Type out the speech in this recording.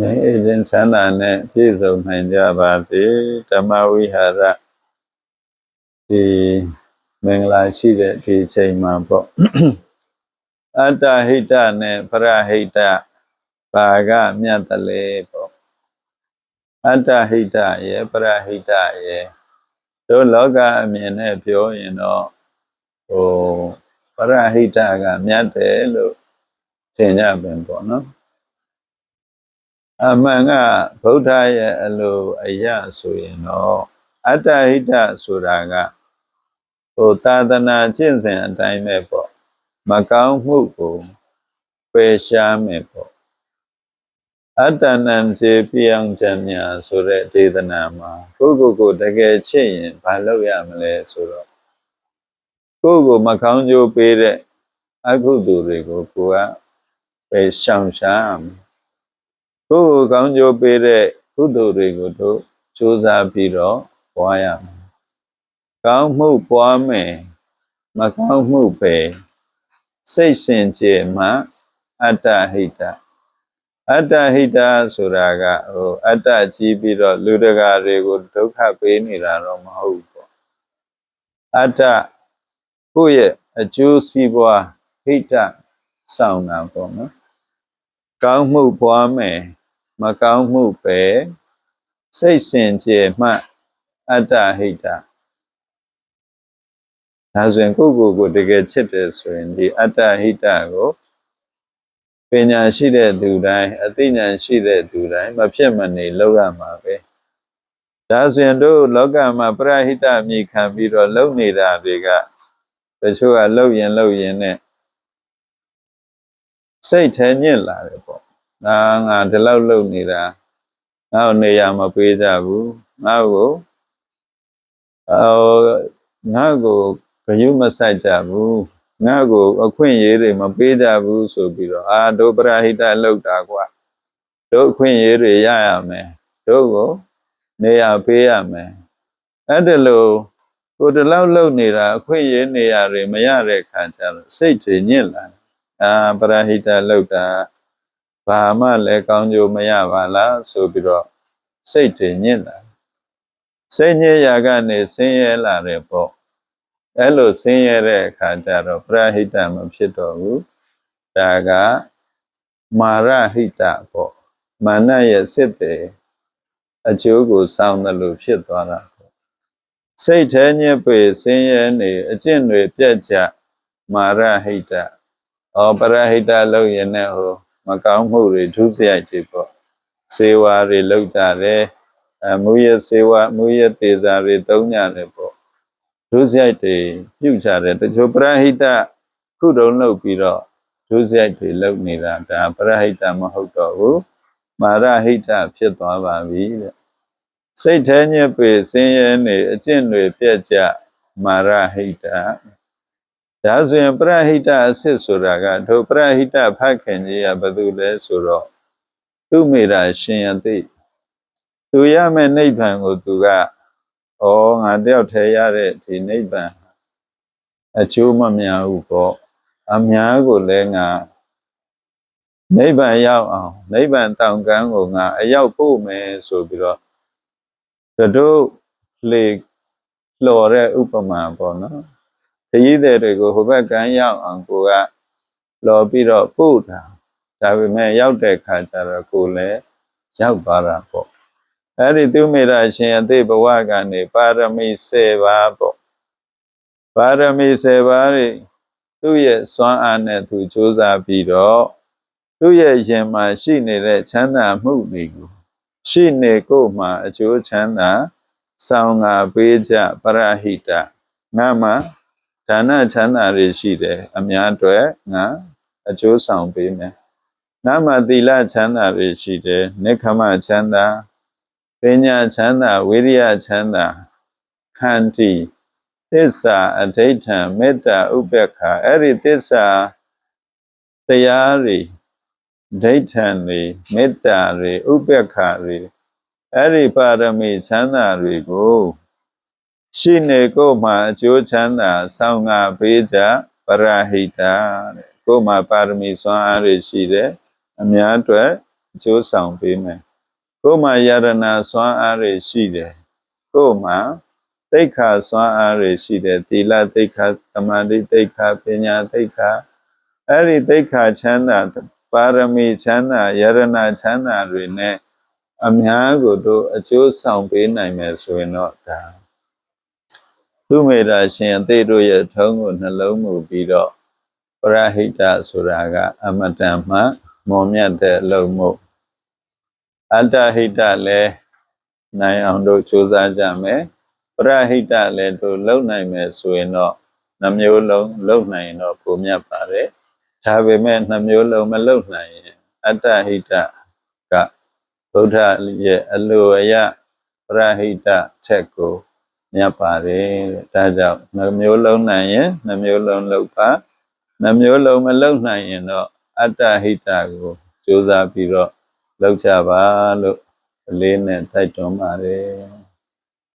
ဉာဏ်အစဉ်ချမ်းသာနဲ့ပြည့်စုံနိုင်ကြပါစေဓမ္မဝိဟာရဒီမင်္ဂလာရှိတဲ့ဒီအချိန်မှာပေါ့အတ္တဟိတနဲ့ပရဟိတဘာကမြတ်တလဲပေါ့အတ္တဟိတရဲ့ပရဟိတရဲ့တို့လောကအမြင်နဲ့ပြောရင်တော့ဟိုပရဟိတကမြတ်တယ်လို့ထင်ကြပင်ပေါ့နော် အမှန်ကဗုဒ္ဓရဲ့အလိုအရာဆိုရင်တော့အတ္တဟိတဆိုတာကဟိုသာသနာကျင့်စဉ်အတိုင်းပဲပေါ့မကောင်းမှုကိုပယ်ရှားမယ်ပေါ့အတ္တနံခြေပြောင်းခြင်းများဆိုတဲ့ဒေသနာမှာကိုယ့်ကိုယ်ကိုတကယ်ချစ်ရင်ဘာလုပ်ရမလဲဆိုတော့ကိုယ့်ကိုမကောင်းကျိုးပေးတဲ့အကုသိုလ်တွေကိုကိုယ်ကပယ်ရှောင်ရှားရမယ် ကိုယ်ကိုကောင်းကျိုးပေးတဲ့ကုသိုလ်တွေကိုတို့စူးစမ်းပြီးတော့ပွားရမယ်။ကောင်းမှုပွားမယ်မကောင်းမှုပဲစိတ်စင်ကြယ်မှအတ္တဟိတအတ္တဟိတဆိုတာကဟိုအတ္တကြီးပြီးတော့လူတကာတွေကိုဒုက္ခပေးနေတာတော့မဟုတ်ဘူးပေါ့။အတ္တကိုယ့်ရဲ့အကျိုးစီးပွားဟိတဆောင်တာပေါ့နော်။ ကောင်းမှုပွားမယ်မကောင်းမှုပဲစိတ်စင်ကြယ်မှအတ္တဟိတဒါဆိုရင်ကိုယ့်ကိုယ်ကိုတကယ်ချစ်တယ်ဆိုရင်ဒီအတ္တဟိတကိုပညာရှိတဲ့သူတိုင်းအသိဉာဏ်ရှိတဲ့သူတိုင်းမဖြစ်မနေလောက်ရမှာပဲဒါဆိုရင်တို့လောကမှာပရဟိတအမိခံပြီးတော့လုံနေတာတွေကတချို့ကလုံရင်လုံရင်နဲ့ စိတ်ထဲညစ်လာတယ်ပေါ့ငါငါဒီလောက်လုံနေတာငါ့ကိုနေရာမပေးကြဘူးငါ့ကိုအော်ငါ့ကိုဂယုမဆိုင်ကြဘူးငါ့ကိုအခွင့်အရေးတွေမပေးကြဘူးဆိုပြီးတော့အာဒုပရဟိတလောက်တာကွာတို့အခွင့်အရေးတွေရရမယ်တို့ကိုနေရာပေးရမယ်အဲ့ဒါလို့ကိုဒီလောက်လုံနေတာအခွင့်အရေးနေရာတွေမရတဲ့ခါကျတော့စိတ်တွေညစ်လာတယ် အာပရဟိတလောက်တာဘာမှလည်းကောင်းကျိုးမရပါလားဆိုပြီးတော့စိတ်တွေညစ်လာစိတ်ညစ်ရာကနေဆင်းရဲလာတယ်ပေါ့အဲ့လိုဆင်းရဲတဲ့အခါကျတော့ပရဟိတမဖြစ်တော့ဘူးဒါကမာရဟိတပေါ့မာနရဲ့စစ်တယ်အကျိုးကိုစောင့်တယ်လို့ဖြစ်သွားတာပေါ့စိတ်แท้ညစ်ပေဆင်းရဲနေအကျင့်တွေပြတ်ကြမာရဟိတ ဩပရဟိတလို့ရင်လည်းဟိုမကောင်းမှုတွေဒုစရိုက်တွေပေါ့စေဝါတွေလောက်ကြတယ်အမူရစေဝါမူရသေးစာတွေသုံးကြတယ်ပေါ့ဒုစရိုက်တွေပြုတ်ကြတယ်တချို့ပရဟိတခုတုံးလုပ်ပြီးတော့ဒုစရိုက်တွေလုပ်နေတာဒါပရဟိတမဟုတ်တော့ဘူးမာရဟိတဖြစ်သွားပါပြီတဲ့စိတ်แท้ညစ်ပေဆင်းရဲနေအကျင့်တွေပြည့်ကြမာရဟိတ ဒါဆိုရင်ပရဟိတအစစ်ဆိုတာကတို့ပရဟိတဖခင်ကြီးကဘယ်သူလဲဆိုတော့သူမိတာရှင်ယသိသူရမဲ့နိဗ္ဗာန်ကိုသူကဩငါတယောက်တည်းရတဲ့ဒီနိဗ္ဗာန်အကျိုးမများဘူးပေါ့အများကိုလည်းငါနိဗ္ဗာန်ရောက်အောင်နိဗ္ဗာန်တောင်ကမ်းကိုငါအရောက်ပို့မယ်ဆိုပြီးတော့တို့လေလှော်တဲ့ဥပမာပေါ့နော် ခရီးသည်တွေကိုဟိုဘက်ကမ်းရောက်အောင်ကိုကလော်ပြီးတော့ပို့တာဒါပေမဲ့ရောက်တဲ့ခါကျတော့ကိုလည်းရောက်သွားတာပေါ့အဲ့ဒီသူမေတ္တာရှင်အသေးဘဝကနေပါရမီ10ပါးပေါ့ပါရမီ10ပါးတွေသူ့ရဲ့စွမ်းအားနဲ့သူစူးစမ်းပြီးတော့သူ့ရဲ့ရင်မှာရှိနေတဲ့ချမ်းသာမှုတွေကိုရှိနေကိုယ်မှာအကျိုးချမ်းသာဆောင်ငါပေးကြပရဟိတငါမှာ ဒါနချမ်းသာတွေရှိတယ်အများအတွက်ငါအကျိုးဆောင်ပေးမယ်။နာမသီလချမ်းသာတွေရှိတယ်နိက္ခမချမ်းသာပညာချမ်းသာဝိရိယချမ်းသာခန္တီသစ္စာအဋိဋ္ဌံမေတ္တာဥပ္ပခာအဲ့ဒီသစ္စာတရားတွေဒိဋ္ဌံတွေမေတ္တာတွေဥပ္ပခာတွေအဲ့ဒီပါရမီချမ်းသာတွေကို ရှိနေကိုယ်မှာအကျိုးချမ်းသာဆောင်ငါပေးကြပရဟိတတဲ့ကိုယ်မှာပါရမီစွမ်းအားတွေရှိတယ်အများအတွက်အကျိုးဆောင်ပေးမယ်ကိုယ်မှာယရနာစွမ်းအားတွေရှိတယ်ကိုယ်မှာသိက္ခာစွမ်းအားတွေရှိတယ်သီလသိက္ခာသမာဓိသိက္ခာပညာသိက္ခာအဲ့ဒီသိက္ခာချမ်းသာပါရမီချမ်းသာယရနာချမ်းသာတွေနဲ့အများကိုတို့အကျိုးဆောင်ပေးနိုင်မယ်ဆိုရင်တော့ဒါ သူမေတ္တာရှင်အသေးတို့ရဲ့ထုံးကိုနှလုံးမူပြီးတော့ပရဟိတဆိုတာကအမတန်မှမော်မြတ်တဲ့အလုံးမို့အတ္တဟိတလည်းနိုင်အောင်တို့ကြိုးစားကြမယ်ပရဟိတလည်းတို့လုံနိုင်မယ်ဆိုရင်တော့နှမျိုးလုံးလုံနိုင်ရင်တော့ပုံမြတ်ပါတယ်ဒါပေမဲ့နှမျိုးလုံးမလုံနိုင်ရင်အတ္တဟိတကဗုဒ္ဓရဲ့အလိုအယပရဟိတချက်ကို မြတ်ပါတယ်တဲ့ဒါကြောင့်နှမျိုးလုံးနိုင်ရင်နှမျိုးလုံးလုံပါနှမျိုးလုံးမလုံနိုင်ရင်တော့အတ္တဟိတကိုကြိုးစားပြီးတော့လောက်ကြပါလို့အလေးနဲ့တိုက်တွန်းပါတယ်